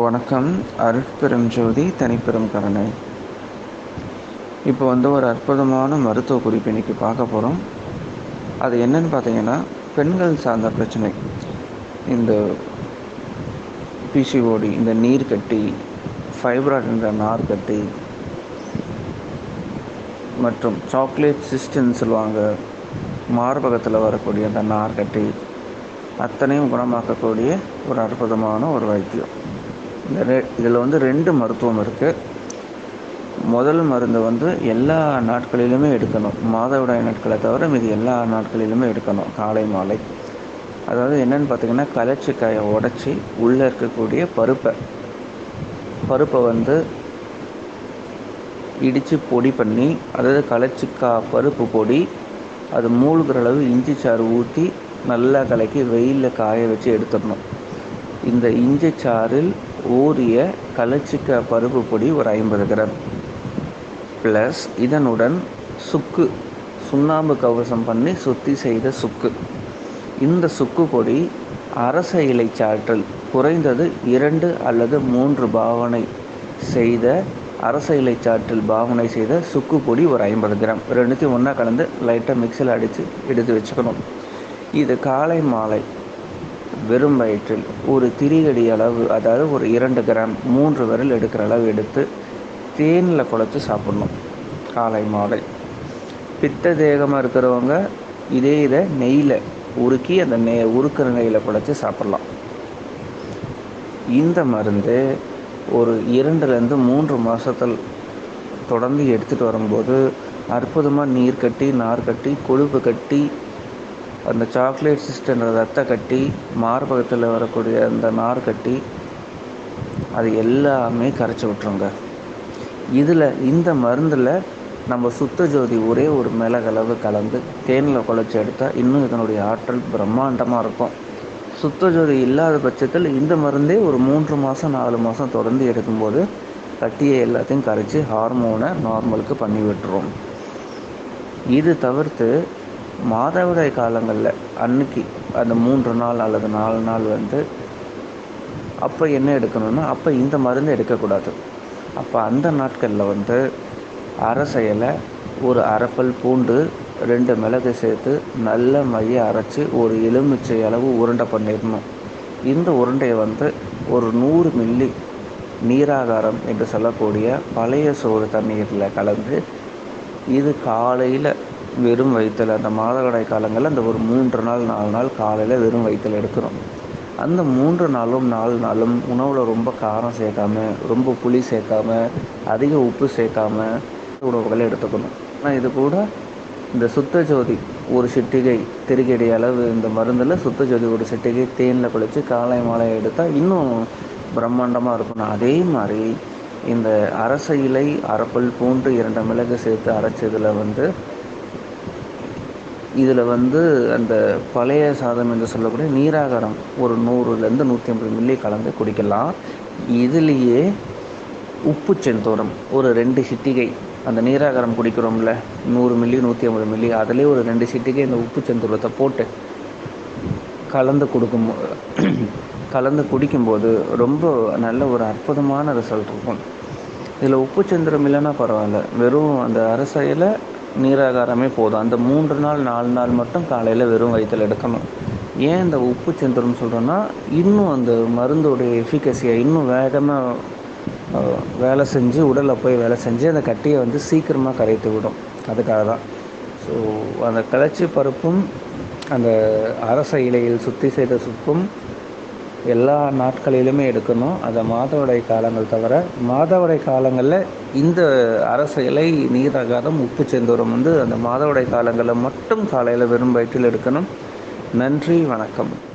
வணக்கம். அருட்பெரும் ஜோதி தனிப்பெரும் கருணை. இப்போ வந்து ஒரு அற்புதமான மருத்துவ குறிப்பு இன்னைக்கு பார்க்க போகிறோம் அது என்னன்னு பார்த்தீங்கன்னா பெண்கள் சார்ந்த பிரச்சனை. இந்த பிசிஓடி இந்த நீர் கட்டி ஃபைப்ராய்ட் என்ற நார் கட்டி மற்றும் சாக்லேட் சிஸ்டின்னு சொல்லுவாங்க. மார்பகத்தில் வரக்கூடிய அந்த நார் கட்டி அத்தனையும் குணமாக்கக்கூடிய ஒரு அற்புதமான ஒரு வைத்தியம். இந்த ரெ இதில் வந்து ரெண்டு மருத்துவம் இருக்குது முதல் மருந்து வந்து எல்லா நாட்களிலுமே எடுக்கணும். மாதவிடாய் நாட்களை தவிர மீது எல்லா நாட்களிலுமே எடுக்கணும் காலை மாலை. அதாவது என்னென்னு பார்த்தீங்கன்னா கலச்சிக்காயை உடச்சி உள்ளே இருக்கக்கூடிய பருப்பை. பருப்பை வந்து இடித்து பொடி பண்ணி அதாவது கலச்சிக்காய் பருப்பு பொடி அது மூழ்கிற அளவு இஞ்சி சாறு ஊற்றி நல்லா கலக்கி வெயிலில் காய வச்சு எடுத்துடணும். இந்த இஞ்சி சாறில் ஊறிய கலச்சிக்க பருப்பு பொடி ஒரு ஐம்பது கிராம். ப்ளஸ் இதனுடன் சுக்கு சுண்ணாம்பு கவசம் பண்ணி சுத்தி செய்த சுக்கு. இந்த சுக்கு பொடி அரச இலை சாற்றல் குறைந்தது இரண்டு அல்லது மூன்று பாவனை செய்த அரச இலை சாற்றில் பாவனை செய்த சுக்கு பொடி ஒரு ஐம்பது கிராம். ரெண்டுத்தையும் ஒன்றா கலந்து லைட்டாக மிக்சியில் அடித்து எடுத்து வச்சுக்கணும். இது காலை மாலை. வெறும் வயிற்றில் ஒரு திரிகடி அளவு அதாவது ஒரு இரண்டு கிராம் மூன்று விரல் எடுக்கிற அளவு எடுத்து தேனில் குழச்சி சாப்பிட்ணும். காலை மாலை. பித்த தேகமாக இருக்கிறவங்க இதே இதை நெய்யில் உருக்கி அந்த நெய் உருக்கிற நெய்யில் குழச்சி சாப்பிட்லாம். இந்த மருந்து ஒரு இரண்டுலேருந்து மூன்று மாதத்தில் தொடர்ந்து எடுத்துகிட்டு வரும்போது அற்புதமாக நீர் கட்டி நார் கட்டி கொழுப்பு கட்டி அந்த சாக்லேட் சிஸ்டன்ற ரத்த கட்டி மார்பகத்தில் வரக்கூடிய அந்த நார் கட்டி அது எல்லாமே கரைச்சி விட்ருங்க இதில் இந்த மருந்தில் நம்ம சுத்த ஜோதி ஒரே ஒரு மிளகளவு கலந்து தேனில் குழச்சி எடுத்தால் இன்னும் இதனுடைய ஆற்றல் பிரம்மாண்டமாக இருக்கும். சுத்த ஜோதி இல்லாத பட்சத்தில் இந்த மருந்தே ஒரு மூன்று மாதம் நாலு மாதம் தொடர்ந்து எடுக்கும்போது கட்டியை எல்லாத்தையும் கரைச்சி ஹார்மோனை நார்மலுக்கு பண்ணி விட்டுரும். இது தவிர்த்து மாதவிடாய் காலங்களில் அன்னைக்கு அந்த மூன்று நாள் அல்லது நாலு நாள் வந்து அப்போ என்ன எடுக்கணும்னா அப்போ இந்த மருந்து எடுக்கக்கூடாது. அப்போ அந்த நாட்களில் வந்து அரசையில் ஒரு அரைப்பல் பூண்டு ரெண்டு மிளகு சேர்த்து நல்ல மைய அரைச்சி ஒரு எலுமிச்சை அளவு உருண்டை பண்ணிடணும். இந்த உருண்டையை வந்து ஒரு நூறு மில்லி நீராகாரம் என்று சொல்லக்கூடிய பழைய சோறு தண்ணீரில் கலந்து இது காலையில் வெறும் வயிற்றில் அந்த மாதவிடாய் காலங்களில் அந்த ஒரு மூன்று நாள் நாலு நாள் காலையில் வெறும் வயிற்றில் எடுக்கிறோம். அந்த மூன்று நாளும் நாலு நாளும் உணவில் ரொம்ப காரம் சேர்க்காம ரொம்ப புளி சேர்க்காம அதிக உப்பு சேர்க்காம உணவுகளை எடுத்துக்கணும். ஆனால் இது கூட இந்த சுத்த ஜோதி ஒரு சிட்டிகை திருக்கடி அளவு இந்த மருந்தில் சுத்த ஜோதி ஒரு சிட்டிகை தேனில் குளித்து காலை மாலை எடுத்தால் இன்னும் பிரம்மாண்டமாக இருக்கணும் அதே மாதிரி இந்த அரச இலை அரப்பல் பூண்டு இரண்டு மிளகு சேர்த்து அரைச்சதில் வந்து இதில் வந்து அந்த பழைய சாதம் என்று சொல்லக்கூடிய நீராகாரம் ஒரு நூறுலேருந்து நூற்றி ஐம்பது மில்லி கலந்து குடிக்கலாம். இதுலேயே உப்பு செந்தோரம் ஒரு ரெண்டு சிட்டிகை அந்த நீராகாரம் குடிக்கிறோம்ல நூறு மில்லி நூற்றி ஐம்பது மில்லி அதிலே ஒரு ரெண்டு சிட்டிகை இந்த உப்பு செந்தூரத்தை போட்டு கலந்து கொடுக்கும் கலந்து குடிக்கும்போது ரொம்ப நல்ல ஒரு அற்புதமான ரிசல்ட் இருக்கும். இதில் உப்பு சந்திரம் இல்லைன்னா பரவாயில்ல. வெறும் அந்த அரசையில் நீராகாரமே போதும். அந்த மூன்று நாள் நாலு நாள் மட்டும் காலையில் வெறும் வயிற்றில் எடுக்கணும். ஏன் இந்த உப்பு செந்துரம் சொல்கிறோன்னா இன்னும் அந்த மருந்தோடைய எஃபிகசியை இன்னும் வேகமாக வேலை செஞ்சு உடலில் போய் வேலை செஞ்சு அந்த கட்டியை வந்து சீக்கிரமாக கரைத்து விடும். அதுக்காக தான் ஸோ அந்த கிளச்சி பருப்பும் அந்த அரச இலையில் சுத்தி செய்த சுப்பும் எல்லா நாட்களிலுமே எடுக்கணும். அதை மாதவிடை காலங்கள் தவிர மாதவிடை காலங்களில் இந்த அரச இலை நீராகாரம் உப்பு செந்தூரம் வந்து அந்த மாதவிடை காலங்களில் மட்டும் காலையில் வெறும் வயிற்றில் எடுக்கணும். நன்றி வணக்கம்.